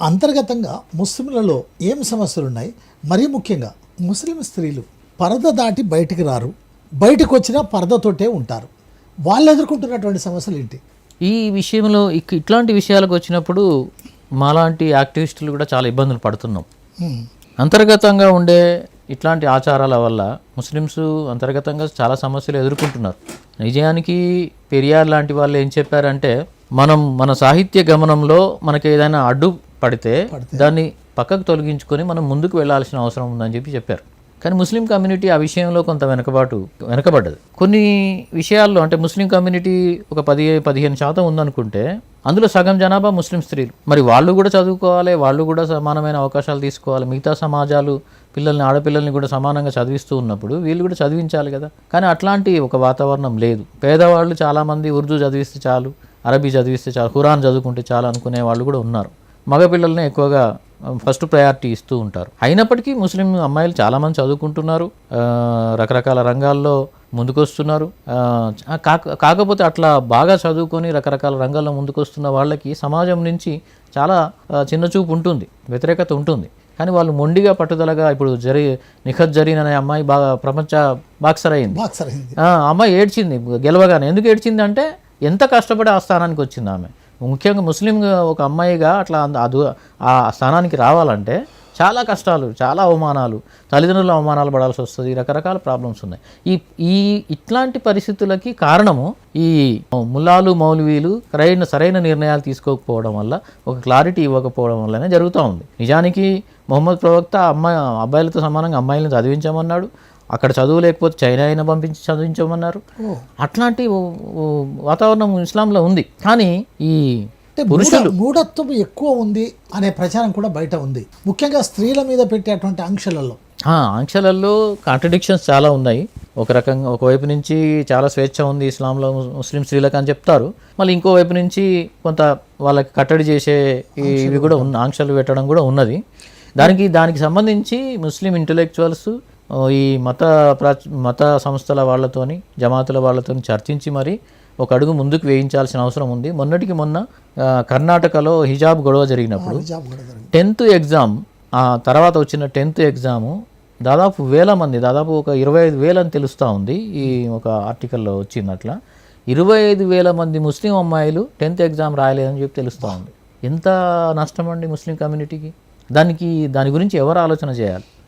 అంతర్గతంగా ముస్లింలలో ఏం సమస్యలు ఉన్నాయి మరీ ముఖ్యంగా ముస్లిం స్త్రీలు పరద దాటి బయటికి రారు. బయటకు వచ్చినా పరదతోటే ఉంటారు. వాళ్ళు ఎదుర్కొంటున్నటువంటి సమస్యలు ఏంటి? ఈ విషయంలో ఇట్లాంటి విషయాలకు వచ్చినప్పుడు మాలాంటి యాక్టివిస్టులు కూడా చాలా ఇబ్బందులు పడుతున్నాం. అంతర్గతంగా ఉండే ఇట్లాంటి ఆచారాల వల్ల ముస్లిమ్స్ అంతర్గతంగా చాలా సమస్యలు ఎదుర్కొంటున్నారు. నిజానికి పెరియార్ లాంటి వాళ్ళు ఏం చెప్పారంటే మనం మన సాహిత్య గమనంలో మనకి ఏదైనా అడ్డు పడితే దాన్ని పక్కకు తొలగించుకొని మనం ముందుకు వెళ్ళాల్సిన అవసరం ఉందని చెప్పి చెప్పారు. కానీ ముస్లిం కమ్యూనిటీ ఆ విషయంలో కొంత వెనకబాటు వెనకబడ్డది. కొన్ని విషయాల్లో అంటే ముస్లిం కమ్యూనిటీ ఒక పది పదిహేను శాతం ఉందనుకుంటే అందులో సగం జనాభా ముస్లిం స్త్రీలు. మరి వాళ్ళు కూడా చదువుకోవాలి వాళ్ళు కూడా సమానమైన అవకాశాలు తీసుకోవాలి. మిగతా సమాజాలు పిల్లల్ని ఆడపిల్లల్ని కూడా సమానంగా చదివిస్తూ ఉన్నప్పుడు వీళ్ళు కూడా చదివించాలి కదా. కానీ అట్లాంటి ఒక వాతావరణం లేదు. పేదవాళ్ళు చాలామంది ఉర్దూ చదివిస్తే చాలు అరబీ చదివిస్తే చాలు ఖురాన్ చదువుకుంటే చాలు అనుకునే వాళ్ళు కూడా ఉన్నారు. మగపిల్లల్ని ఎక్కువగా ఫస్ట్ ప్రయారిటీ ఇస్తూ ఉంటారు. అయినప్పటికీ ముస్లిం అమ్మాయిలు చాలామంది చదువుకుంటున్నారు. రకరకాల రంగాల్లో ముందుకొస్తున్నారు. కాకపోతే అట్లా బాగా చదువుకొని రకరకాల రంగాల్లో ముందుకొస్తున్న వాళ్ళకి సమాజం నుంచి చాలా ఆ, చిన్న చూపు ఉంటుంది వ్యతిరేకత ఉంటుంది. కానీ వాళ్ళు మొండిగా పట్టుదలగా ఇప్పుడు జరి నిఖత్ జరీన్ అనే అమ్మాయి బాగా ప్రపంచ బాక్సర్ అయింది అమ్మాయి ఏడ్చింది గెలవగానే. ఎందుకు ఏడ్చింది అంటే ఎంత కష్టపడి ఆ స్థానానికి వచ్చింది ఆమె? ముఖ్యంగా ముస్లిం ఒక అమ్మాయిగా అట్లా అంద- అదు ఆ స్థానానికి రావాలంటే చాలా కష్టాలు చాలా అవమానాలు తల్లిదండ్రుల అవమానాలు పడాల్సి వస్తుంది రకరకాల ప్రాబ్లమ్స్ ఉన్నాయి. ఈ ఈ ఇట్లాంటి పరిస్థితులకి కారణము ఈ ముల్లాలు మౌలవీలు సరైన సరైన నిర్ణయాలు తీసుకోకపోవడం వల్ల ఒక క్లారిటీ ఇవ్వకపోవడం వల్లనే జరుగుతూ ఉంది. నిజానికి మొహమ్మద్ ప్రవక్త అమ్మాయి అబ్బాయిలతో సమానంగా అమ్మాయిలను చదివించమన్నాడు. అక్కడ చదువు లేకపోతే చైనా అయినా పంపించి చదివించమన్నారు. అట్లాంటి వాతావరణం ఇస్లాంలో ఉంది. కానీ ఈ మూఢ మూఢత్వం ఎక్కువ ఉంది అనే ప్రచారం కూడా బయట ఉంది. ముఖ్యంగా స్త్రీల మీద పెట్టేటువంటి ఆంక్షలలో. ఆ, ఆంక్షలలో కాంట్రడిక్షన్స్ చాలా ఉన్నాయి. ఒక రకంగా ఒకవైపు నుంచి చాలా స్వేచ్ఛ ఉంది ఇస్లాంలో ముస్లిం స్త్రీలకు అని చెప్తారు. మళ్ళీ ఇంకోవైపు నుంచి కొంత వాళ్ళకి కట్టడి చేసే ఇవి కూడా ఉన్న ఆంక్షలు పెట్టడం కూడా ఉన్నది. దానికి దానికి సంబంధించి ముస్లిం ఇంటలెక్చువల్స్ ఈ మత మత సంస్థల వాళ్ళతోని జమాతుల వాళ్ళతోని చర్చించి మరి ఒక అడుగు ముందుకు వేయించాల్సిన అవసరం ఉంది. మొన్నటికి మొన్న కర్ణాటకలో హిజాబ్ గొడవ జరిగినప్పుడు టెన్త్ ఎగ్జామ్ ఆ తర్వాత వచ్చిన టెన్త్ ఎగ్జాము దాదాపు వేల మంది దాదాపు ఒక ఇరవై ఐదు వేలు అని తెలుస్తూ ఉంది ఈ ఒక ఆర్టికల్లో వచ్చింది అట్లా ఇరవై ఐదు వేల మంది ముస్లిం అమ్మాయిలు టెన్త్ ఎగ్జామ్ రాయలేదని చెప్పి తెలుస్తూ ఉంది. ఎంత నష్టం అండి ముస్లిం కమ్యూనిటీకి? దానికి దాని గురించి ఎవరు ఆలోచన చేయాలి?